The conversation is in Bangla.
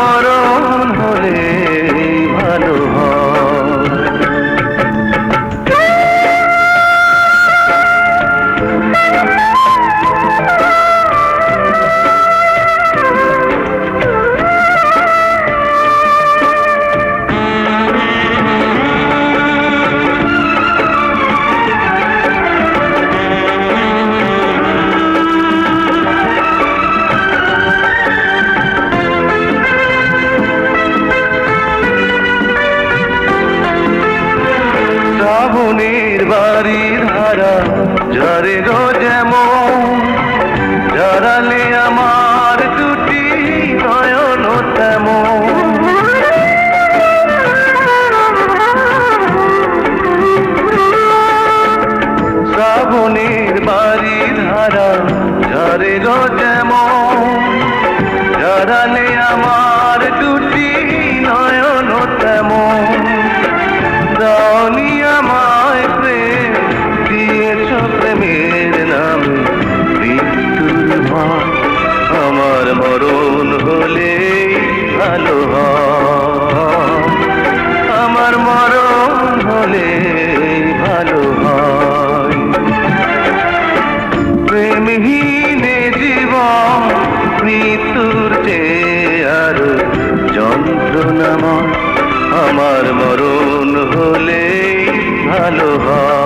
What? বাড়ি ধারা যারে গো যেমন যারালে আমার মরণ হলে ভালো হয়। প্রেমহীনে জীবন মৃত্যুর আর যন্ত্রণাময় আমার মরণ হলে ভালো হয়।